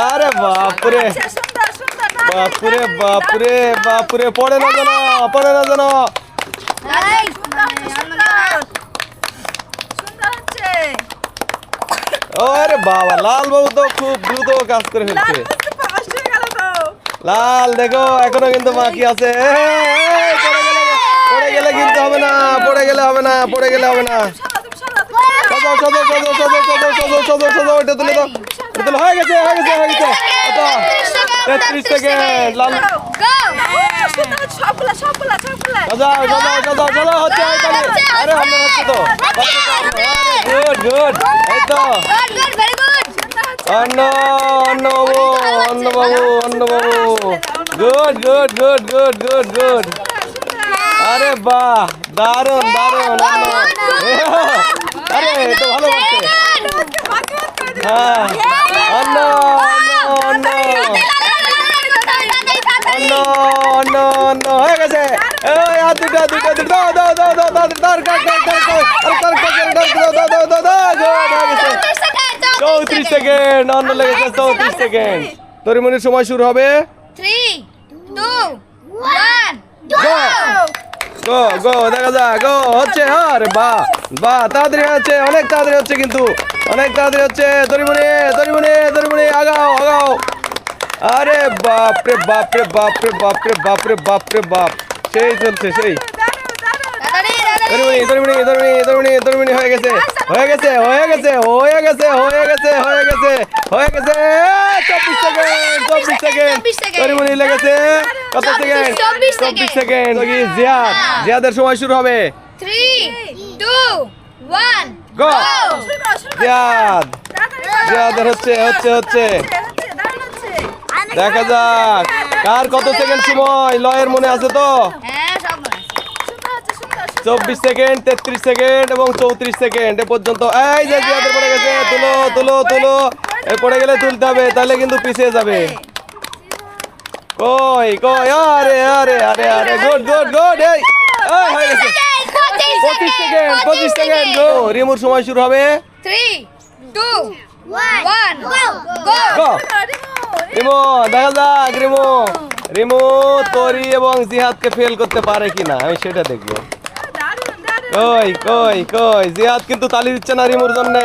আরে বাপ রে বাপ রে পড়ে না জানো পড়ে না জানো আরে বাবা লাল বাবু তো খুব দ্রুত কাজ করে লাল দেখো এখনও কিন্তু বাকি আছে। গেলে কিন্তু হবে না পড়ে গেলে হবে না পড়ে গেলে হবে না। তুলে হয়ে গেছে সুন্দর হচ্ছে, বাবু বাবু বাবু good good good good good good আরে বাহ দারুণ দারুণ আরে তো ভালো করছে হ্যাঁ অন্য অন্য অন্য হয়ে গেছে এই আর দুটো দুটো দুটো দাও দাও দাও দাও দাও দাও কাট কাট কাট কাট আরে কাট কাট কাট দাও দাও দাও দাও দাও গেছে চৌত্রিশ সেকেন্ড অন্য লেগেছে চৌত্রিশ সেকেন্ড তরিমনির সময় শুরু হবে three two one go go দেখা যা গো হচ্ছে আরে বা বা তাড়াতাড়ি হচ্ছে অনেক তাড়াতাড়ি হচ্ছে কিন্তু। অনেক তাড়াতাড়ি হচ্ছে। তরিমনি তরিমনি তরিমনি আগাও আগাও। আরে বাপ রে বাপ রে বাপ রে বাপ। রে বাপ রে বাপ রে বাপ সেই চলছে সেই তাড়াতাড়ি তাড়াতাড়ি তরমুনি তরমুনি তরমুনি তরমুনি তরমুনি হয়ে গেছে হয়ে গেছে হয়ে গেছে হয়ে গেছে হয়ে গেছে হয়ে গেছে হয়ে গেছে চব্বিশ সেকেন্ড চব্বিশ সেকেন্ড 24 সেকেন্ড। তরমুনি লেগেছে কত সেকেন্ড? 24 চব্বিশ সেকেন্ড। জিয়াদ জিয়াদের সময় শুরু হবে। Three two one go Ziad জিয়াদের হচ্ছে হচ্ছে হচ্ছে। দেখা যাক কার কত সেকেন্ড সময় লয়ের মনে আছে তো? চব্বিশ সেকেন্ড তেত্রিশ সেকেন্ড এবং চৌত্রিশ সেকেন্ড। এ পর্যন্ত এই যে জিয়াদের পড়ে গেছে তুলো তুলো তুলো। এ পড়ে গেলে তুলতে হবে তাহলে কিন্তু পিছিয়ে যাবে। কই কই আরে আরে আরে আরে গুড গুড গুড এই হয়ে গেছে। পঁচিশ সেকেন্ড পঁচিশ সেকেন্ড গো রিমুর সময় শুরু হবে। Three two one go go Rimu দেখা যাক রিমু। রিমু তরি এবং জিহাদকে ফেল করতে পারে কিনা আমি সেটা দেখব। কই কই কই? জিহাদ কিন্তু তালি দিচ্ছে না রিমুর জন্য।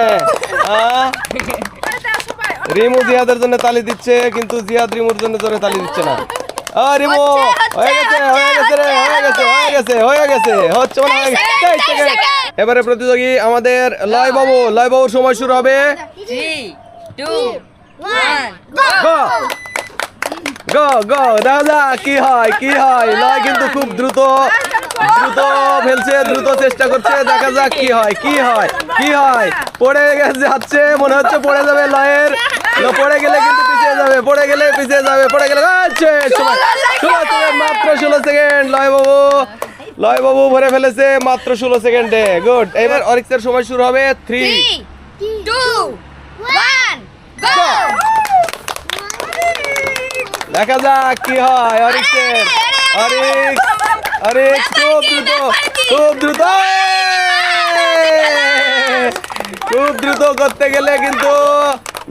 রিমু জিহাদের জন্য তালি দিচ্ছে কিন্তু জিহাদ রিমুর জন্য জোরে তালি দিচ্ছে না। আ রিমু হয়ে গেছে হয়ে গেছে রে হয়ে গেছে হয়ে গেছে হয়ে গেছে হচ্ছে মানে হয়ে গেছে। এবারে প্রতিযোগী আমাদের লয় বাবু লয় বাবুর সময় শুরু হবে। গো গো গো দাদা কি হয় কি হয়? লয় কিন্তু খুব দ্রুত। দ্রুত ফেলছে দ্রুত চেষ্টা করছে দেখা যাক কি হয় কি হয় কি হয়। পড়ে গেছে যাচ্ছে মনে হচ্ছে পড়ে যাবে লয়ের। পড়ে গেলে কিন্তু পিছিয়ে যাবে পড়ে গেলে পিছিয়ে যাবে পড়ে গেলে মাত্র ষোলো সেকেন্ড লয় বাবু লয় বাবু ভরে ফেলেছে মাত্র ষোলো সেকেন্ডে। গুড এবার অরিক্সের সময় শুরু হবে থ্রি থ্রি টু ওয়ান দেখা যাক কি হয় অরিক্সের। অরিক্স অরিক্স খুব দ্রুত খুব দ্রুত। খুব দ্রুত করতে গেলে কিন্তু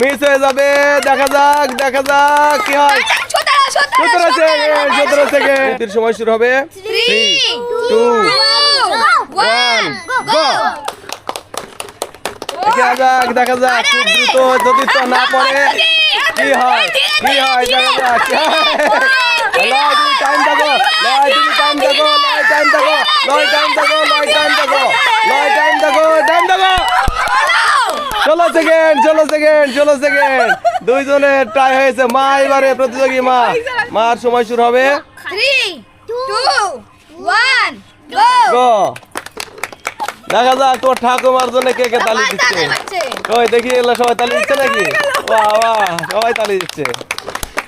মিস হয়ে যাবে। দেখা যাক দেখা যাক কি হয়। সতেরো সতেরো সেকেন্ড সতেরো সেকেন্ড সময় শুরু হবে। থ্রি টু ওয়ান গো দেখা যাক দেখা যাক খুব দ্রুত যদি তো না পড়ে কি হয়? কি হয়? দেখা যাক। লয় তুমি টাইম দেখো লয় তুমি টাইম দেখো লয় টাইম দেখো লয় টাইম দেখো লয় টাইম দেখো লয় টাইম দেখো টাইম দেখো ষোলো সেকেন্ড ষোলো সেকেন্ড ষোলো সেকেন্ড দুইজনের ট্রাই হয়েছে মা এবারে প্রতিযোগী মা। মার সময় শুরু হবে। থ্রি টু ওয়ান গো দেখা যাক তোর ঠাকুমার জন্য কে কে তালি দিচ্ছে। কই দেখি এগুলো সবাই তালি দিচ্ছে নাকি? বাহ বাহ সবাই তালি দিচ্ছে।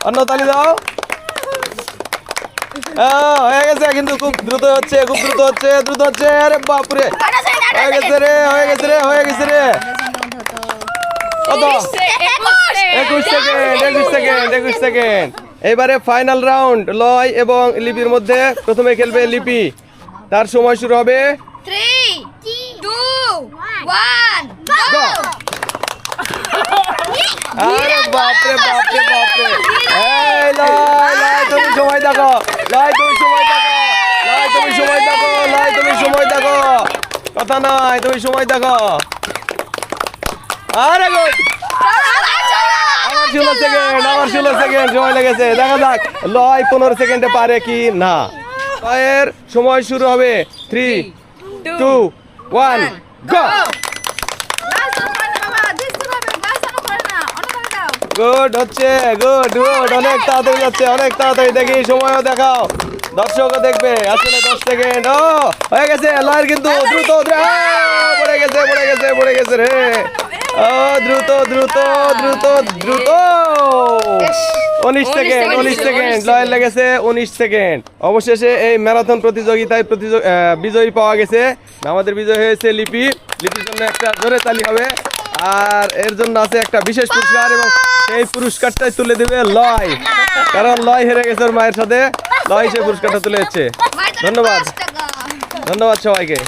অন্য তালি দাও। হয়ে গেছে কিন্তু খুব দ্রুত হচ্ছে খুব দ্রুত হচ্ছে দ্রুত হচ্ছে। আরে বাপরে। হয়ে গেছে রে হয়ে গেছে রে হয়ে গেছে রে। কত? একুশ সেকেন্ড একুশ সেকেন্ড একুশ সেকেন্ড এবারে ফাইনাল রাউন্ড লয় এবং লিপির মধ্যে প্রথমে খেলবে লিপি। তার সময় শুরু হবে One. Go. আরে বাপরে বাপরে বাপরে। এই লয় লয় তুমি সময় দেখো। লয় তুমি সময় দেখো। লয় তুমি সময় দেখো। লয় তুমি সময় দেখো। কথা নয় তুমি সময় দেখো। আরে গুড আমার ষোলো সেকেন্ড আমার ষোলো সেকেন্ড সময় লেগেছে। দেখা যাক লয় পনেরো সেকেন্ডে পারে কি না। লয়ের সময় শুরু হবে। থ্রি টু ওয়ান দাও গুড হচ্ছে। গুড গুড অনেক তাড়াতাড়ি যাচ্ছে অনেক তাড়াতাড়ি দেখি সময়ও দেখাও। দর্শকও দেখবে আসলে দশ সেকেন্ড ও হয়ে গেছে লয়ের কিন্তু দ্রুত দ্রুত, পড়ে গেছে পড়ে গেছে পড়ে গেছে রে। ও দ্রুত দ্রুত দ্রুত দ্রুত। উনিশ সেকেন্ড উনিশ সেকেন্ড লয়ের লেগেছে উনিশ সেকেন্ড। অবশেষে এই ম্যারাথন প্রতিযোগিতায় প্রতিযোগ বিজয়ী পাওয়া গেছে। আমাদের বিজয় হয়েছে লিপি। লিপির জন্য একটা জোরে তালি হবে। আর এর জন্য আছে একটা বিশেষ পুরস্কার এবং সেই পুরস্কারটাই তুলে দেবে লয়। কারণ লয় হেরে গেছে ওর মায়ের সাথে। লয় সেই পুরস্কারটা তুলে দিচ্ছে। ধন্যবাদ। ধন্যবাদ সবাইকে।